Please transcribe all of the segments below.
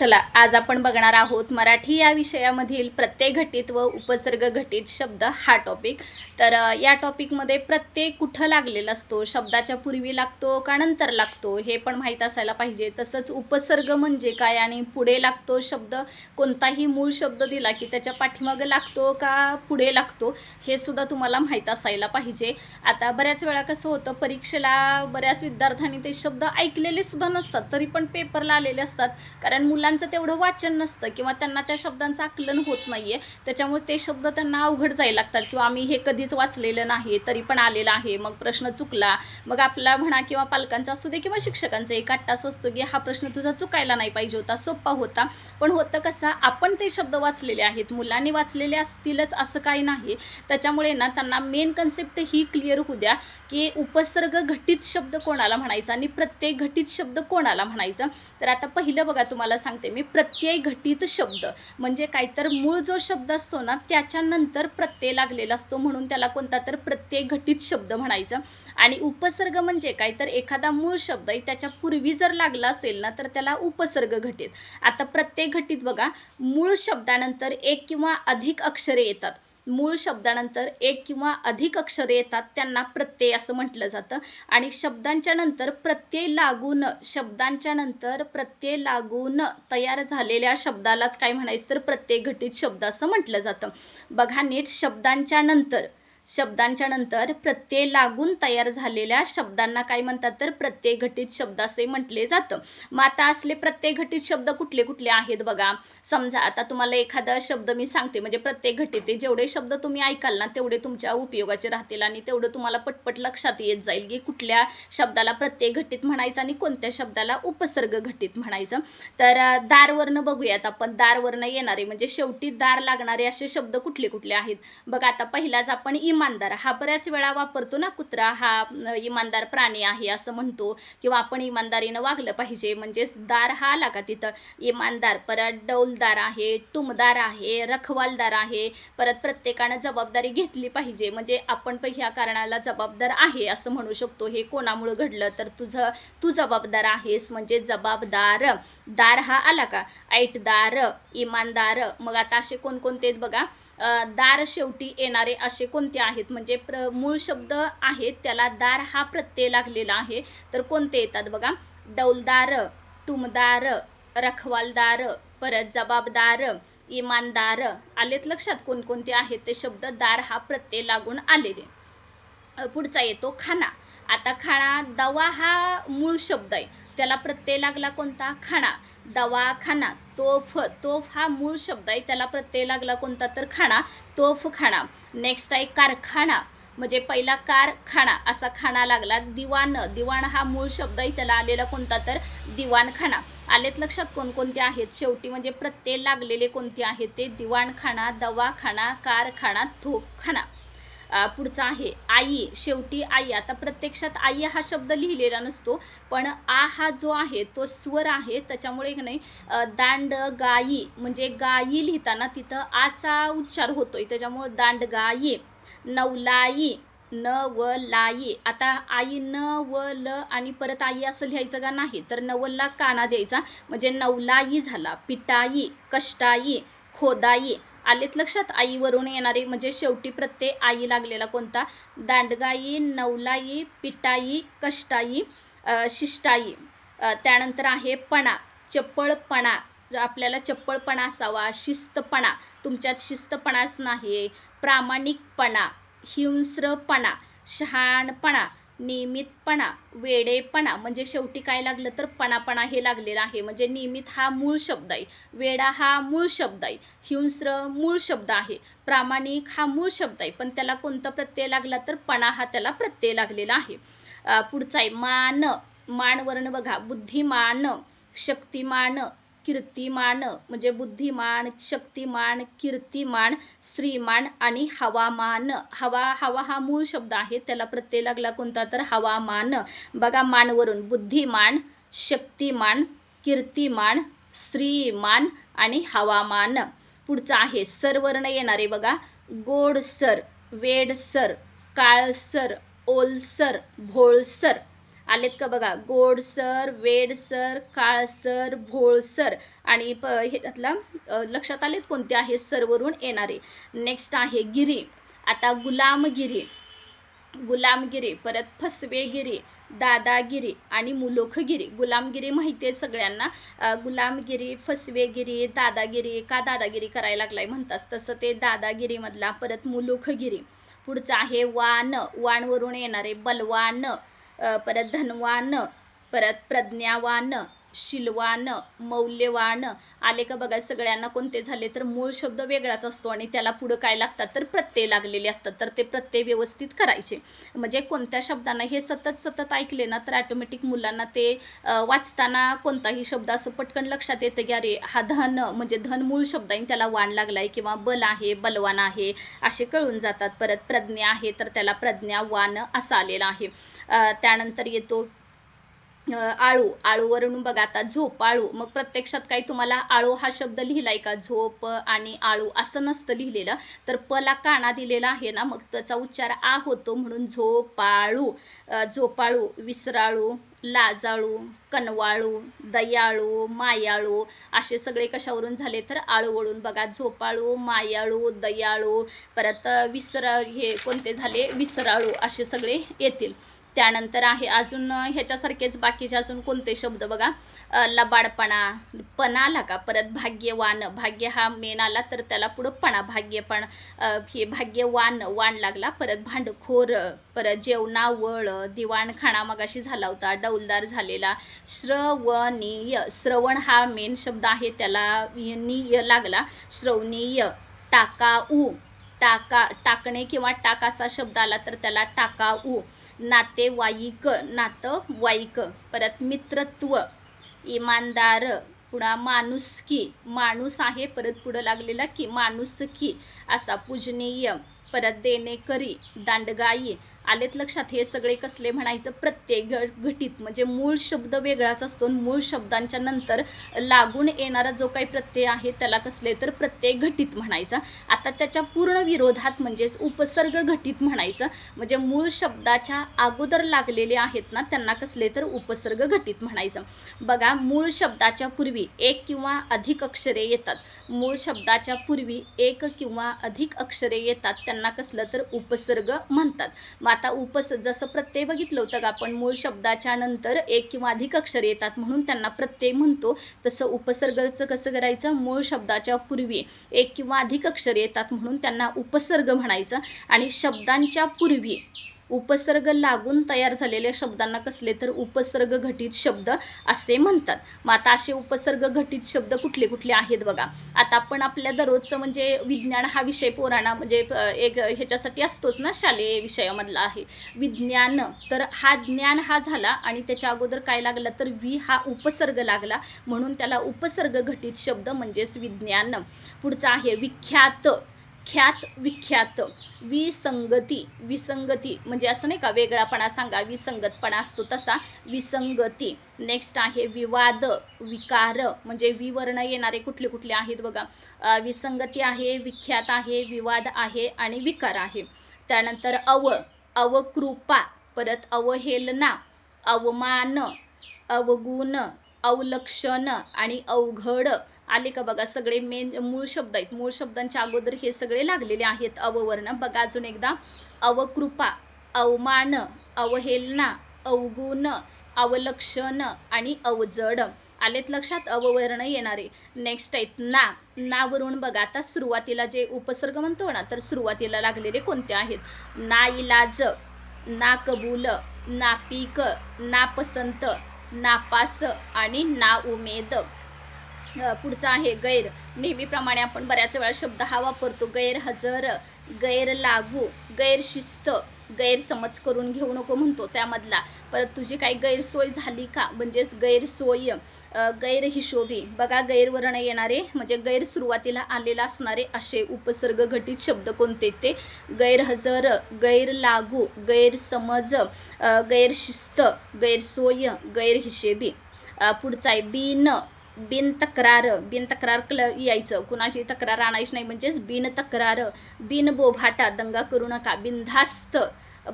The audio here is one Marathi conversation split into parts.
चला आज आपण बघणार आहोत मराठी या विषयामधील प्रत्येक घटित व उपसर्ग घटित शब्द हा टॉपिक तर या टॉपिकमध्ये प्रत्येक कुठं लागलेला असतो शब्दाच्या पूर्वी लागतो का नंतर लागतो हे पण माहीत असायला पाहिजे. तसंच उपसर्ग म्हणजे काय आणि पुढे लागतो शब्द कोणताही मूळ शब्द दिला की त्याच्या पाठीमागं लागतो का पुढे लागतो हे सुद्धा तुम्हाला माहीत असायला पाहिजे. आता बऱ्याच वेळा कसं होतं परीक्षेला बऱ्याच विद्यार्थ्यांनी ते शब्द ऐकलेले सुद्धा नसतात तरी पण पेपरला आलेले असतात. कारण मुलांचं तेवढं वाचन नसतं किंवा त्यांना त्या शब्दांचं आकलन होत नाहीये त्याच्यामुळे ते शब्द त्यांना अवघड जायला लागतात किंवा आम्ही हे कधीच वाचलेलं नाही तरी पण आलेलं आहे मग प्रश्न चुकला मग आपला म्हणा किंवा पालकांचा असू दे किंवा शिक्षकांचा एक आठ तास असतो की हा प्रश्न तुझा चुकायला नाही पाहिजे होता सोपा होता पण होतं कसं आपण ते शब्द वाचलेले आहेत मुलांनी वाचलेले असतीलच असं काही नाही त्याच्यामुळे ना त्यांना मेन कन्सेप्ट ही क्लिअर होऊ द्या की उपसर्ग घटित शब्द कोणाला म्हणायचा आणि प्रत्येक घटित शब्द कोणाला म्हणायचा. तर आता पहिलं बघा तुम्हाला सांगते मी प्रत्यय घटित शब्द. म्हणजे काय तर मूळ जो शब्द असतो ना त्याच्यानंतर प्रत्यय लागलेला असतो म्हणून त्याला कोणता तर प्रत्यय घटित शब्द म्हणायचा. आणि उपसर्ग म्हणजे काय? तर एखादा मूळ शब्द आहे त्याच्या पूर्वी जर लागला असेल ना तर त्याला उपसर्ग घटित. आता प्रत्येक घटित बघा मूळ शब्दानंतर एक किंवा अधिक अक्षरे येतात. मूळ शब्दानंतर एक किंवा अधिक अक्षरे येतात त्यांना प्रत्यय असं म्हटलं जातं. आणि शब्दांच्या नंतर प्रत्यय लागून शब्दांच्या नंतर प्रत्यय लागून तयार झालेल्या शब्दालाच काय म्हणायचं तर प्रत्यय घटित शब्द असं म्हटलं जातं. बघा नीट शब्दांच्या नंतर शब्दांच्या नंतर प्रत्यय लागून तयार झालेल्या शब्दांना काय म्हणतात तर प्रत्यय घटित शब्द असे म्हटले जातं. मग आता असले प्रत्यय घटित शब्द कुठले कुठले आहेत बघा. समजा आता तुम्हाला एखादा शब्द मी सांगते म्हणजे प्रत्येक घटित जेवढे शब्द तुम्ही ऐकाल ना तेवढे तुमच्या उपयोगाचे राहतील आणि तेवढं तुम्हाला पटपट लक्षात येत जाईल की कुठल्या शब्दाला प्रत्येक घटित म्हणायचं आणि कोणत्या शब्दाला उपसर्ग घटित म्हणायचं. तर दारवर्ण दारवरनं बघूयात आपण. दारवर्ण येणारे म्हणजे शेवटी दार लागणारे असे शब्द कुठले कुठले आहेत? बघा आता पहिलाच आपण इम इमानदार. हा बऱ्याच वेळा वापरतो ना कुत्रा हा इमानदार प्राणी आहे असं म्हणतो किंवा आपण इमानदारीनं वागलं पाहिजे. म्हणजेच दार हा आला का तिथं? इमानदार परत डौलदार आहे टुमदार आहे रखवालदार आहे परत प्रत्येकानं जबाबदारी घेतली पाहिजे. म्हणजे आपण पण ह्या कारणाला जबाबदार आहे असं म्हणू शकतो. हे कोणामुळं घडलं तर तुझं तू जबाबदार आहेस. म्हणजे जबाबदार दार हा आला का? ऐटदार इमानदार. मग आता असे कोणकोणते आहेत बघा? दार शेवटी येणारे असे कोणते आहेत? म्हणजे प्र मूळ शब्द आहेत त्याला दार हा प्रत्यय लागलेला आहे. तर कोणते येतात बघा? डौलदार टुमदार रखवालदार परत जबाबदार इमानदार आलेत लक्षात कोणकोणते आहेत? ते शब्द दार हा प्रत्यय लागून आलेले. पुढचा येतो खाना. आता खाणा दवा हा मूळ शब्द आहे. त्याला प्रत्यय लागला कोणता? खाणा. दवाखाना तोफ तोफ हा मूळ शब्द आहे. त्याला प्रत्यय लागला कोणता तर खाणा. तोफ खाणा. नेक्स्ट आहे कारखाना. म्हणजे पहिला कारखाना असा खाना लागला. दिवाण. दिवाण हा मूळ शब्द आहे. त्याला आलेला कोणता तर दिवाणखाना. आलेत लक्षात कोणकोणते आहेत? शेवटी म्हणजे प्रत्यय लागलेले कोणते आहेत ते? दिवाणखाना दवाखाना कारखाना तोफखाना. पुढचा आहे आई शेवटी आई. आता प्रत्यक्षात आई हा शब्द लिहिलेला नसतो पण आ हा जो आहे तो स्वर आहे. त्याच्यामुळे नाही दांड गायी म्हणजे गाई लिहिताना तिथं आचा उच्चार होतोय. त्याच्यामुळे दांड गायी नवलाई न व लाई आता आई न व ल आणि परत आई असं लिहायचं का नाही तर नवलला काना द्यायचा. म्हणजे नवलाई झाला पिटाई कष्टाई खोदाई आलेत लक्षात? आईवरून येणारे म्हणजे शेवटी प्रत्यय आई लागलेला कोणता? दांडगाई नवलाई पिटाई कष्टाई शिष्टाई. त्यानंतर आहे पणा चप्पळपणा. आपल्याला चप्पळपणा असावा शिस्तपणा. तुमच्यात शिस्तपणाच नाही प्रामाणिकपणा हिंस्रपणा शहाणपणा. नियमितपणा वेडेपणा म्हणजे शेवटी काय लागलं तर पणापणा हे लागलेलं आहे. म्हणजे नियमित हा मूळ शब्द आहे. वेडा हा मूळ शब्द आहे. हिंस्र मूळ शब्द आहे. प्रामाणिक हा मूळ शब्द आहे. पण त्याला कोणता प्रत्यय लागला तर पणा हा त्याला प्रत्यय लागलेला आहे. पुढचा आहे मान. मान वर्ण बघा. बुद्धिमान शक्तिमान कीर्तिमान म्हणजे बुद्धिमान शक्तिमान कीर्तिमान श्रीमान आणि हवामान. हवा हवा हा मूळ शब्द आहे त्याला प्रत्यय लागला कोणता तर हवामान. बघा मानवरून बुद्धिमान शक्तिमान कीर्तिमान श्रीमान आणि हवामान. पुढचं आहे सरवर्ण येणारे बघा गोडसर वेडसर काळसर ओलसर भोळसर आलेत का बघा? गोडसर वेडसर काळसर भोळसर आणि प हे त्यातला लक्षात आलेत कोणते आहे? सरवरून येणारे. नेक्स्ट आहे गिरी. आता गुलामगिरी. गुलामगिरी परत फसवेगिरी दादागिरी आणि मुलोखगिरी. गुलामगिरी माहिती आहे सगळ्यांना. गुलामगिरी फसवेगिरी दादागिरी का दादागिरी करायला लागलाय म्हणतात तसं ते दादागिरीमधला परत मुलोखगिरी. पुढचं आहे वान वाणवरून येणारे बलवान. परत धनवान परत प्रज्ञावान शिलवान मौल्यवान आले का बघा सगळ्यांना कोणते झाले तर मूळ शब्द वेगळाच असतो आणि त्याला पुढं काय लागतात तर प्रत्यय लागलेले असतात. तर ते प्रत्यय व्यवस्थित करायचे. म्हणजे कोणत्या शब्दांना हे सतत सतत ऐकले ना तर ॲटोमॅटिक मुलांना ते वाचताना कोणताही शब्द असं पटकन लक्षात येतं की अरे हा धन म्हणजे धन मूळ शब्द आहे त्याला वाण लागला आहे किंवा बल आहे बलवान आहे असे कळून जातात. परत प्रज्ञा आहे तर त्याला प्रज्ञावान असा आलेला आहे. त्यानंतर येतो आळू. आळूवरून बघा आता झोप आळू. मग प्रत्यक्षात काही तुम्हाला आळू हा शब्द लिहिलाय का? झोप आणि आळू असं नसतं लिहिलेलं. तर पला काना दिलेला आहे ना मग त्याचा उच्चार आ होतो म्हणून झोपाळू. झोपाळू विसराळू लाजाळू कनवाळू दयाळू मायाळू असे सगळे कशावरून झाले? तर आळूवळून बघा. झोपाळू मायाळू दयाळू परत विसर हे कोणते झाले? विसराळू असे सगळे येतील. त्यानंतर आहे अजून ह्याच्यासारखेच बाकीचे अजून कोणते शब्द बघा? लबाडपणा. पणा आला का? परत भाग्यवान. भाग्य हा मेन आला तर त्याला पुढं पणा. भाग्यपण हे भाग्यवान वाण लागला. परत भांडखोर परत जेवणावळ दिवाणखाणा मगाशी झाला होता डौलदार झालेला. श्रवणीय. श्रवण हा मेन शब्द आहे त्याला नीय लागला. श्रवणीय. टाकाऊ. टाका टाकणे किंवा टाकासा शब्द आला तर त्याला टाकाऊ. नातेवाईक नातवाईक परत मित्रत्व इमानदार पुन्हा माणुसकी माणूस आहे परत पुढं लागलेला की माणुसकी असा पूजनीय परत देणेकरी दांडगाई आलेत लक्षात हे सगळे कसले म्हणायचं प्रत्येक घटित. म्हणजे मूळ शब्द वेगळाच असतो मूळ शब्दांच्या नंतर लागून येणारा जो काही प्रत्यय आहे त्याला कसले तर प्रत्यय घटित म्हणायचा. आता त्याच्या पूर्ण विरोधात म्हणजेच उपसर्ग घटित म्हणायचं. म्हणजे मूळ शब्दाच्या अगोदर लागलेले आहेत ना त्यांना कसले तर उपसर्ग घटित म्हणायचं. बघा मूळ शब्दाच्या पूर्वी एक किंवा अधिक अक्षरे येतात. मूळ शब्दाच्या पूर्वी एक किंवा अधिक अक्षरे येतात त्यांना कसलं तर उपसर्ग म्हणतात. मग आता उपस जसं प्रत्यय बघितलं होतं का आपण मूळ शब्दाच्या नंतर एक किंवा अधिक अक्षर येतात म्हणून त्यांना प्रत्यय म्हणतो. तसं उपसर्गाचं कसं करायचं? मूळ शब्दाच्या पूर्वी एक किंवा अधिक अक्षर येतात म्हणून त्यांना उपसर्ग म्हणायचं. आणि शब्दांच्या पूर्वी उपसर्ग लागून तयार झालेल्या शब्दांना कसले तर उपसर्ग घटित शब्द असे म्हणतात. मग आता असे उपसर्ग घटित शब्द कुठले कुठले आहेत बघा. आता आपण आपल्या दररोजचं म्हणजे विज्ञान हा विषय पोराणा म्हणजे एक ह्याच्यासाठी असतोच ना शालेय विषयामधला आहे. विज्ञान तर हा ज्ञान हा झाला आणि त्याच्या अगोदर काय लागला तर वि हा उपसर्ग लागला. म्हणून त्याला उपसर्ग घटित शब्द म्हणजेच विज्ञान. पुढचा आहे विख्यात. ख्यात विख्यात. विसंगती विसंगती म्हणजे असं नाही का? वेगळापणा सांगा विसंगतपणा असतो तसा. विसंगती. नेक्स्ट आहे विवाद विकार म्हणजे विवर्ण येणारे कुठले कुठले आहेत बघा. विसंगती आहे विख्यात आहे विवाद आहे आणि विकार आहे. त्यानंतर अव अवकृपा परत अवहेलना अवमान अवगुण अवलक्षण आणि अवघड. आले का बघा सगळे मेन मूळ शब्द आहेत. मूळ शब्दांच्या अगोदर हे सगळे लागलेले आहेत. अववर्ण बघा अजून एकदा. अवकृपा अवमान अवहेलना अवगुण अवलक्षण आणि अवजड. आलेत लक्षात? अववर्ण येणारे. नेक्स्ट आहेत ना. नावरून बघा आता सुरुवातीला जे उपसर्ग म्हणतो ना तर सुरुवातीला लागलेले कोणते आहेत? ना इलाज ना कबूल नापीक नापसंत नापास आणि ना उमेद. पुढचा आहे गैर. नेहमीप्रमाणे आपण बऱ्याच वेळा शब्द हा वापरतो गैरहजर गैर लागू गैरशिस्त गैरसमज करून घेऊ नको म्हणतो त्यामधला. परत तुझी काही गैरसोय झाली का? म्हणजेच गैरसोय गैरहिशोभी गैरहिशोबी. बघा गैरवर्ण येणारे म्हणजे गैर सुरुवातीला आलेला असणारे असे उपसर्ग घटित शब्द कोणते ते? गैरहजर गैरलागू गैरसमज गैरशिस्त गैरसोय गैरहिशेबी. पुढचा आहे बिन. बिन तक्रार बिन तक्रार क्ल यायचं. कुणाची तक्रार आणायची नाही म्हणजेच बिन तक्रार बिन बोभाटा दंगा करू नका. बिनधास्त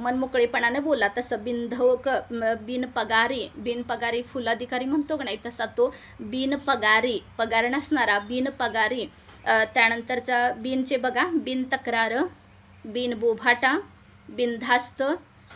मनमोकळेपणाने बोला. तसं बिनधोक पगारी बिनपगारी बिनपगारी फुलाधिकारी म्हणतो का नाही? तसा तो बिनपगारी पगार नसणारा बिनपगारी पगारी. त्यानंतरचा बिनचे बघा. बिन तक्रार बिन बोभाटा बिनधास्त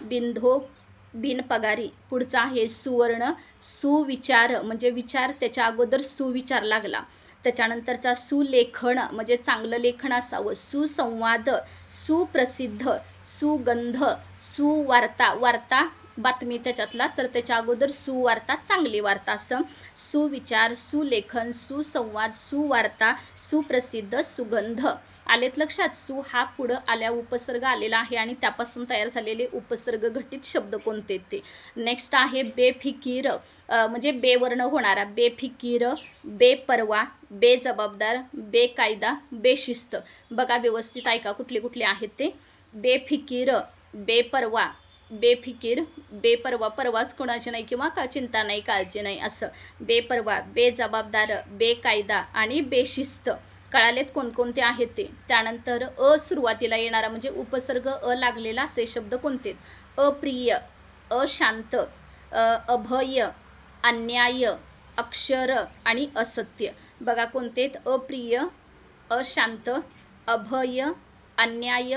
बिनधोक बिनपगारी. पुढचा आहे सुवर्ण सुविचार म्हणजे विचार त्याच्या अगोदर सुविचार लागला. त्याच्यानंतरचा सुलेखन म्हणजे चांगलं लेखन असावं. सुसंवाद सुप्रसिद्ध सुगंध सुवार्ता वार्ता बातमी त्याच्यातला तर त्याच्या अगोदर सुवार्ता चांगली वार्ता असं. सुविचार सुलेखन सुसंवाद सुवार्ता सुप्रसिद्ध सुगंध. आलेत. लक्षात सु हा पुढं आल्या उपसर्ग आलेला आहे आणि त्यापासून तयार झालेले उपसर्ग घटित शब्द कोणते ते? नेक्स्ट आहे बेफिकीर म्हणजे बेवर्ण होणारा. बेफिकीर बेपरवा बेजबाबदार बेकायदा बेशिस्त. बघा व्यवस्थित ऐका कुठले कुठले आहेत ते? बेफिकीर बेपरवा बेफिकीर बेपरवा परवाच कोणाची नाही किंवा का चिंता नाही काळजी नाही असं. बेपरवा बेजबाबदार बेकायदा आणि बेशिस्त. कळालेत कोणकोणते आहेत ते. त्यानंतर अ सुरुवातीला येणारा म्हणजे उपसर्ग अ लागलेला असे शब्द कोणते? अप्रिय अशांत अ, अभय अन्याय अक्षर आणि असत्य. बघा कोणते अप्रिय अशांत अभय अन्याय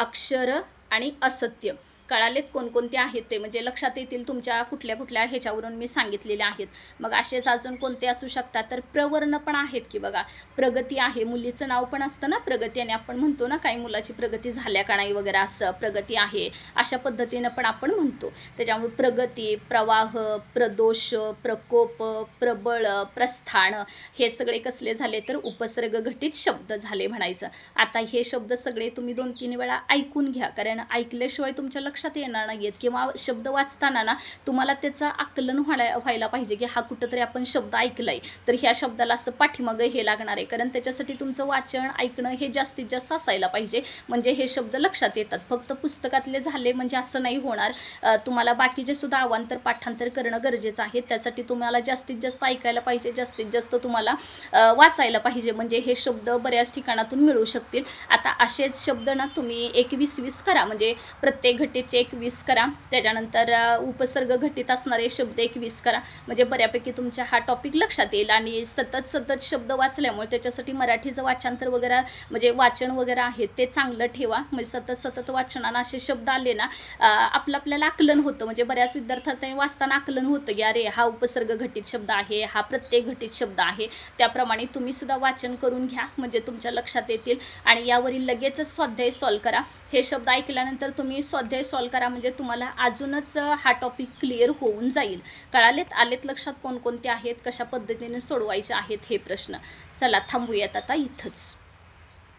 अक्षर आणि असत्य. कळालेत कोणकोणते आहेत ते? म्हणजे लक्षात येतील तुमच्या कुठल्या कुठल्या ह्याच्यावरून मी सांगितलेले आहेत. मग असेच अजून कोणते असू शकतात? तर प्रवर्ण पण आहेत की बघा. प्रगती आहे. मुलीचं नाव पण असतं ना प्रगती. आणि आपण म्हणतो ना काही मुलाची प्रगती झाल्या का नाही वगैरे असं प्रगती आहे. अशा पद्धतीनं पण आपण म्हणतो. त्याच्यामुळे प्रगती प्रवाह प्रदोष प्रकोप प्रबळ प्रस्थान हे सगळे कसले झाले तर उपसर्ग घटित शब्द झाले म्हणायचं. आता हे शब्द सगळे तुम्ही दोन तीन वेळा ऐकून घ्या. कारण ऐकल्याशिवाय तुमच्या लक्षात लक्षात येणार नाही आहेत किंवा शब्द वाचताना ना तुम्हाला त्याचं आकलन व्हायला व्हायला पाहिजे की हा कुठंतरी आपण शब्द ऐकलाय. तर ह्या शब्दाला असं पाठीमागं हे लागणार आहे. कारण त्याच्यासाठी तुमचं वाचन ऐकणं हे जास्तीत जास्त असायला पाहिजे. म्हणजे हे शब्द लक्षात येतात. फक्त पुस्तकातले झाले म्हणजे असं नाही होणार. तुम्हाला बाकीचे सुद्धा अवांतर पाठांतर करणं गरजेचं आहे. त्यासाठी तुम्हाला जास्तीत जास्त ऐकायला पाहिजे. जास्तीत जास्त तुम्हाला वाचायला पाहिजे. म्हणजे हे शब्द बऱ्याच ठिकाणातून मिळू शकतील. आता असेच शब्द ना तुम्ही एक वीस वीस करा. म्हणजे प्रत्येक घटीचे एक एकवीस करा. त्याच्यानंतर उपसर्ग घटित असणारे शब्द एकवीस करा. म्हणजे बऱ्यापैकी तुमच्या हा टॉपिक लक्षात येईल आणि सतत सतत शब्द वाचल्यामुळे त्याच्यासाठी मराठीचं वाचांतर वगैरे म्हणजे वाचन वगैरे आहे ते चांगलं ठेवा. म्हणजे सतत सतत वाचनानं असे शब्द आले ना आपलं आपल्याला आकलन होतं. म्हणजे बऱ्याच विद्यार्थ्यांना वाचताना आकलन होतं की अरे हा उपसर्ग घटित शब्द आहे हा प्रत्येक घटित शब्द आहे. त्याप्रमाणे तुम्ही सुद्धा वाचन करून घ्या. म्हणजे तुमच्या लक्षात येतील. आणि यावरील लगेचच स्वाध्याय सॉल्व करा. हे शब्द ऐकल्यानंतर तुम्ही स्वाध्याय सॉल्व करा म्हणजे तुम्हाला अजूनच हा टॉपिक क्लिअर होऊन जाईल. कळालेत? आलेत लक्षात कोणकोणते आहेत? कशा पद्धतीने सोडवायचे आहेत हे प्रश्न? चला थांबूयात आता इथंच.